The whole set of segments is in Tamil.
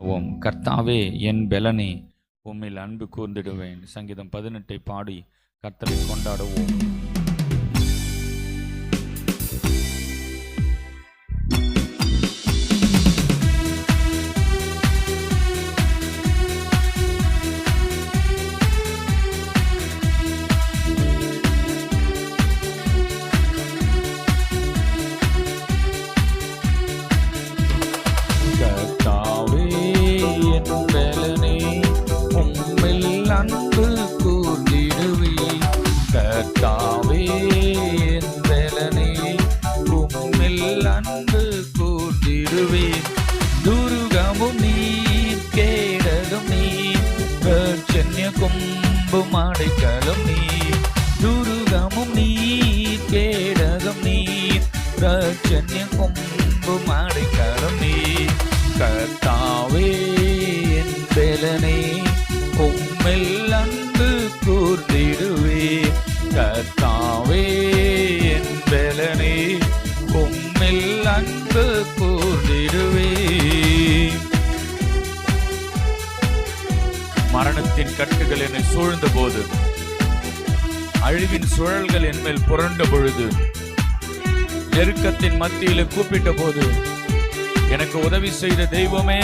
ஓம் கர்த்தாவே என் பெலனே உம்மில் அன்பு கூர்ந்திடுவேன். சங்கீதம் பதினெட்டை பாடி கர்த்தரை கொண்டாடுவோம். உம்மில் அன்பு கூர்ந்திடுவேன். கர்த்தாவே உம்மில் அன்பு கூர்ந்திடுவேன். துருகமும் நீர் கேடலும் நீர் பிரச்சன்ய கொம்பும் அடைக்கலும் நீர். துருகமும் நீர் கேடகம் நீர் பிரச்சன்ய கொம்பும் அடைக்கலும் மரணத்தின் கட்டுகள் என்னை சூழ்ந்த போது அழிவின் சுழல்கள் என் மேல் புரண்ட பொழுது நெருக்கத்தின் மத்தியில கூப்பிட்ட போது எனக்கு உதவி செய்த தெய்வமே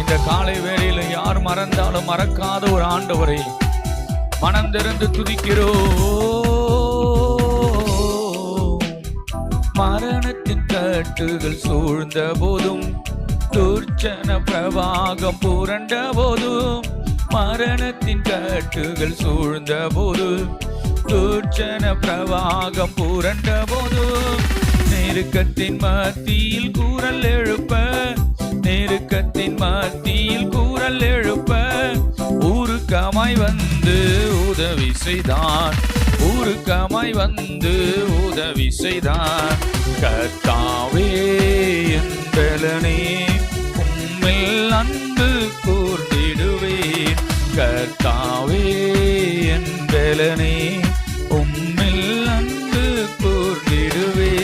இந்த காலை வேளையில யார் மறந்தாலும் மறக்காத ஒரு ஆண்டவரை மனம் திறந்து துதிக்கிறோ மரணத்தின் கட்டுகள் சூழ்ந்த போதும் துர்ச்சன பிரவாகம் புரண்ட போதும் மரணத்தின் கட்டுகள் சூழ்ந்த போது தூர்ச்சன பிரவாகம் புரண்ட போது நெருக்கத்தின் மத்தியில் கூறல் எழுப்ப நெருக்கத்தின் மத்தியில் கூறல் எழுப்ப ஊருக்கமாய் வந்து உதவி செய்தான் ஊருக்கமாய் வந்து உதவி செய்தான். கத்தாவே என் பலனே உம்மில் அன்பு கர்த்தாவே என் பலனே உம்மில் அன்பு கூர்ந்திடுவேன்.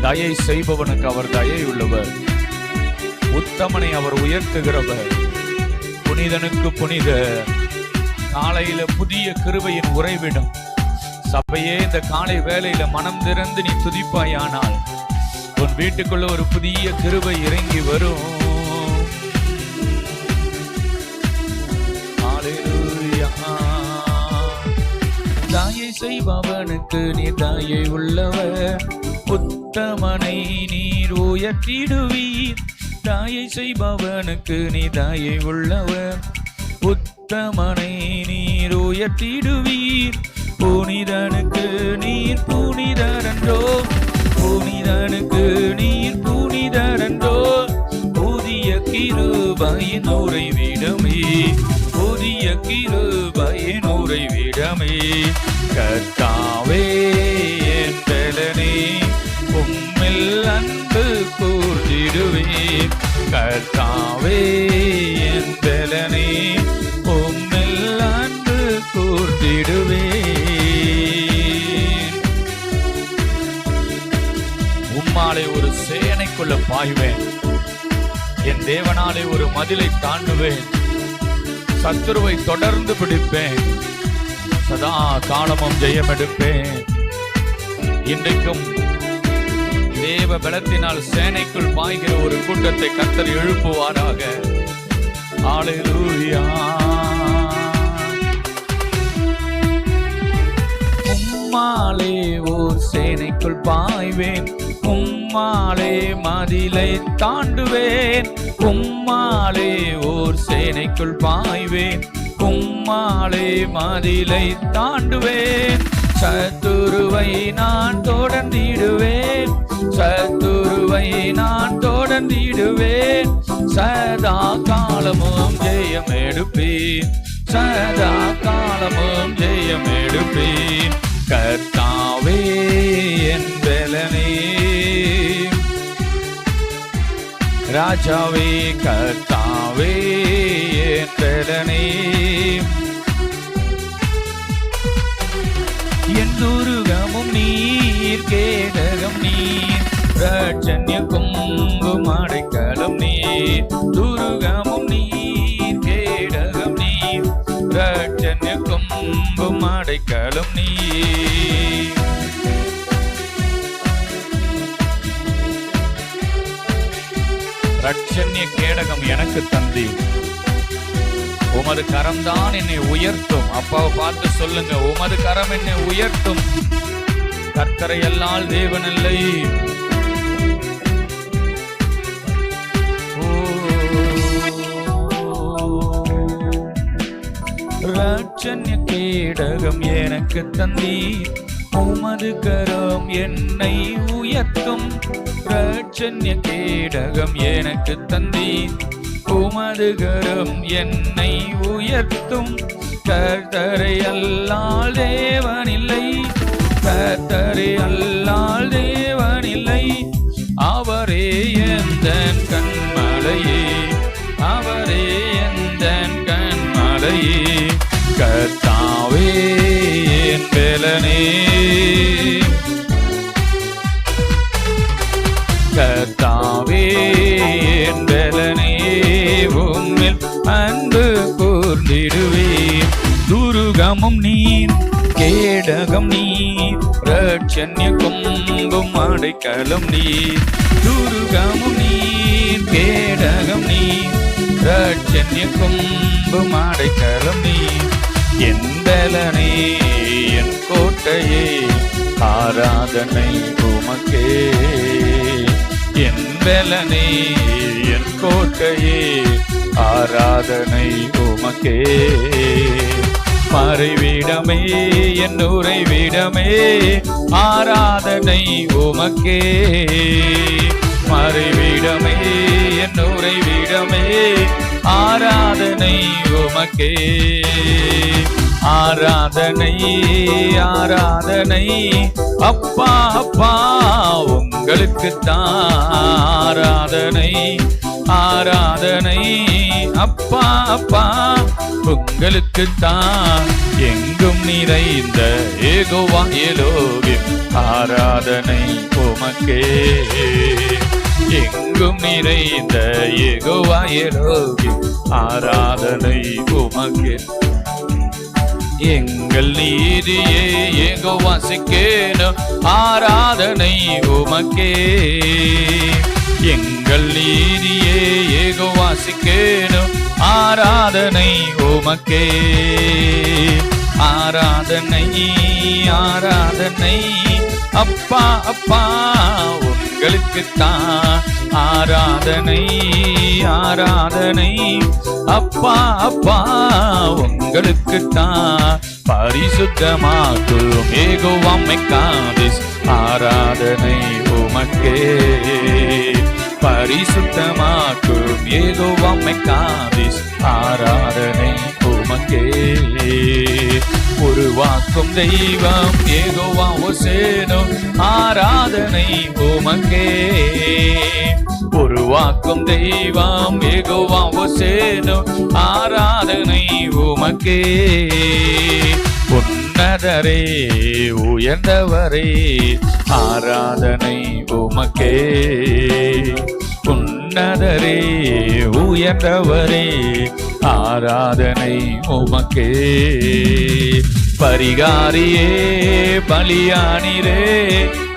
தயை செய்பவனுக்கு அவர் தயை உள்ளவர். உத்தமனை அவர் உயர்த்துகிறவர். புனிதனுக்கு புனித காலையில புதிய கிருபையின் உறைவிடும். சபையே இந்த காலை வேலையில மனம் திறந்து நீ துதிப்பாயானால் வீட்டுக்குள்ள ஒரு புதிய கிருபை இறங்கி வரும். தாயை செய்பவனுக்கு நீ தாயை உள்ளவர். உத்தமனை நீர் உயர்த்திடுவீர். தாயை செய்பவனுக்கு நீ தாயை உள்ளவர். உத்தமனை நீர் உயர்த்திடுவீர். புனிதனுக்கு பாய்வேன். என் தேவனாலே ஒரு மதிலை தாண்டுவேன். சத்துருவை தொடர்ந்து பிடிப்பேன். சதா காலமும் ஜெயம் எடுப்பேன் இன்றைக்கும் தேவ பலத்தினால் சேனைக்குள் பாய்கிற ஒரு கூட்டத்தை கத்தர் எழுப்புவாராக. ஹalleluya. உம்மாலே ஓர் சேனைக்குள் பாய்வேன். உம்மாலே மதிலை தாண்டுவேன். உம்மாலே ஓர் சேனைக்குள் பாய்வேன். உம்மாலே மதிலை தாண்டுவேன். சத்துருவை நான் தொடர்ந்திடுவேன். சத்துருவை நான் தொடர்ந்திடுவேன். சதா காலமும் ஜெயம் எடுப்பேன். சதா காலமும் ஜெயம் எடுப்பேன். கர்த்தாவே என் பலனே. ராஜாவே கர்த்தாவே என் என் துருகமும் நீர் கேடகம் நீர் ராஜன்ய கொம்பும் அடைக்கலம் நீர். துருகமும் நீர் கேடகம் நீர் ராஜன்ய கொம்பும் அடைக்கலம் நீர். ரட்சண்ய கேடகம் எனக்கு தந்தி. உமது கரம்தான் என்னை உயர்த்தும். அப்பாவை பார்த்து சொல்லுங்க உமது கரம் என்னை உயர்த்தும். கர்த்தரை எல்லால் தேவனில்லை ரட்சண்ய கேடகம் எனக்கு தந்தீர் உமது கரம் என்னை உயர்த்தும். பிரச்சன்ய கேடகம் எனக்கு தந்தீர். உமது கரம் என்னை உயர்த்தும். கர்த்தரை அல்லால் தேவனில்லை. கர்த்தரை அல்லால் தேவனில்லை. அவரே எந்த கண்மலையே. அவரே எந்த கண்மலையே. பெலனே கர்த்தாவே என் பெலனே உம்மில் அன்பு கூர்ந்திடுவேன் துருகமும் நீர் கேடகம் நீர். ரட்சண்ய கொம்பும் அடைக்கலம் நீர். துருகமும் நீர் கேடகம் நீர். ரட்சண்ய கொம்பும் அடைக்கலம் நீர். என் என் கோட்டையே ஆராதனை உமக்கே. என்பலனே என் கோட்டையே ஆராதனை உமக்கே. மறைவிடமே என் உறைவிடமே ஆராதனை உமக்கே. மறைவிடமே என் உறைவிடமே ஆராதனை உமக்கே ஆராதனை ஆராதனை. அப்பா அப்பா உங்களுக்கு ஆராதனை ஆராதனை அப்பா அப்பா உங்களுக்கு தான் எங்கும் நிறைந்த ஏகோவா ஏலோவின் ஆராதனை உமக்கே. எங்கும் நிறைந்த ஏகோவா ஆராதனை உமக்கே. எங்கள் நீதியே ஏகோ வாசிக்கேனும் ஆராதனை உமக்கே. எங்கள் நீதியே ஏகோ வாசிக்கேனும் ஆராதனை உமக்கே. ஆராதனை ஆராதனை அப்பா அப்பா உங்களுக்கு தான் ஆராதனை ஆராதனை. அப்பா அப்பா உங்களுக்குத்தான் பரிசுத்தமாக்கும். ஏகோவாமை ஆராதனை உமக்கே. பரிசுத்தமாக்கும். ஏகோவாமைக்காதிஸ் ஆராதனை உமக்கே. உருவாக்கும் தெய்வம். ஏகோவா ஒசேனோ ஆராதனை உமக்கே. உருவாக்கும் தெய்வம் ஏகோவா ஒசேனோ ஆராதனை உமக்கே. உன்னதரே உயர்ந்தவரே ஆராதனை உமக்கே. உன்னதரே உயர்ந்தவரே ஆராதனை உமக்கே. பரிகாரியே பலியானிரே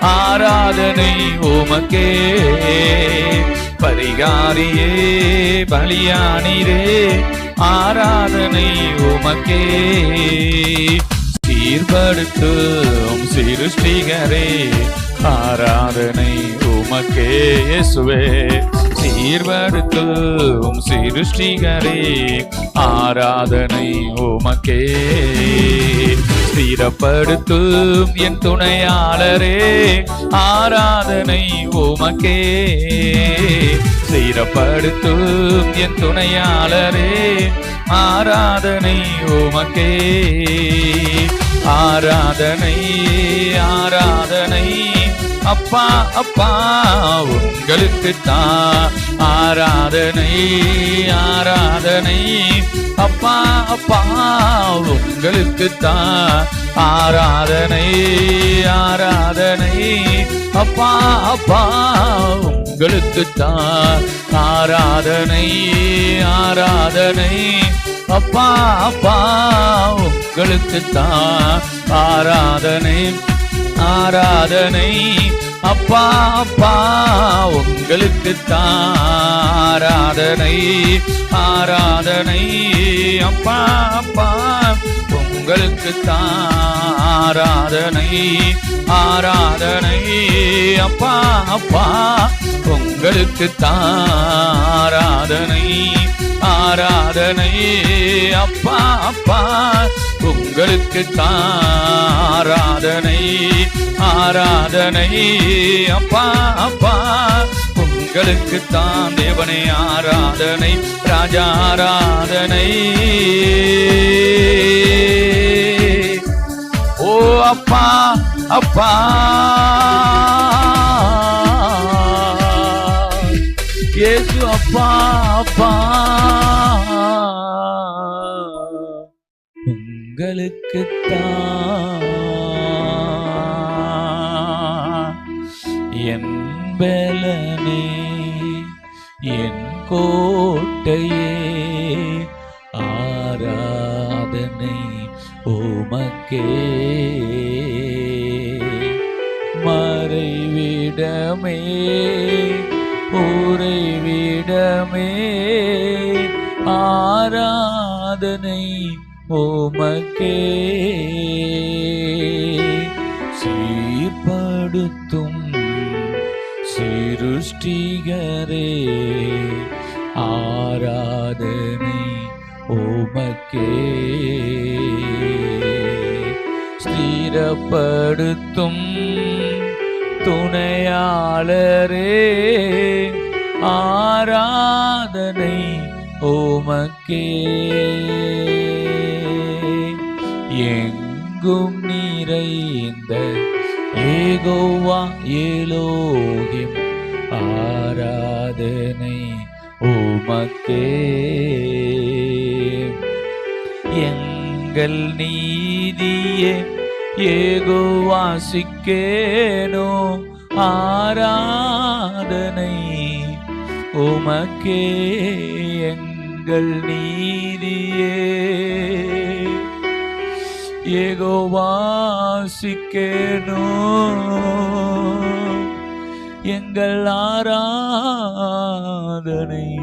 ஆராதனை உமக்கே. பரிகாரியே பலியானிரே ஆராதனை உமக்கே. சீர்படுத்தும் சிருஷ்டிகரே ஆராதனை உமக்கே இயேசுவே. சீர்படுத்தும் சிருஷ்டிகரே ஆராதனை உமக்கே. ஸ்திரப்படுத்தும் என் துணையாளரே ஆராதனை உமக்கே. ஸ்திரப்படுத்தும் என் துணையாளரே ஆராதனை உமக்கே. ஆராதனை ஆராதனை அப்பா அப்பா உங்களுக்கு தான் ஆராதனை ஆராதனை. அப்பா அப்பா உங்களுக்கு தான் ஆராதனை ஆராதனை. அப்பா அப்பா உங்களுக்கு தான் ஆராதனை ஆராதனை. அப்பா அப்பா உங்களுக்கு தான் ஆராதனை ஆராதனை. அப்பா அப்பா உங்களுக்கு தாராதனை ஆராதனை. அப்பா அப்பா உங்களுக்கு தாராதனை ஆராதனை. அப்பா அப்பா உங்களுக்கு தாராதனை. ஆராதனை. அப்பா அப்பா உங்களுக்கு ஆராதனை ஆராதனை. அப்பா அப்பா உங்களுக்கு தான் தேவனை ஆராதனை. ராஜா ஆராதனை. ஓ அப்பா அப்பா. அப்பா அப்பா. உங்களுக்கு என் பலனே என் கோட்டையே ஆராதனை உமக்கே. மறைவிடமே. உறைவிடமே ஆராதனை ஓமக்கே சீர்படுத்தும் சிருஷ்டிகரே ஆராதனை ஓமக்கே ஸ்திரப்படுத்தும் துணையாளரே ஆராதனை ஓமக்கே எங்கும் நிறைந்த ஏகோவா ஏலோகிம் ஆராதனை ஓமக்கே எங்கள் நீதியே ஏகோவாசிக்கேனோ ஆராதனை உமக்கே எங்கள் நீதியே. ஏகோவாசிக்கேனோ எங்கள் ஆராதனை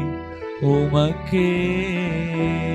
உமக்கே.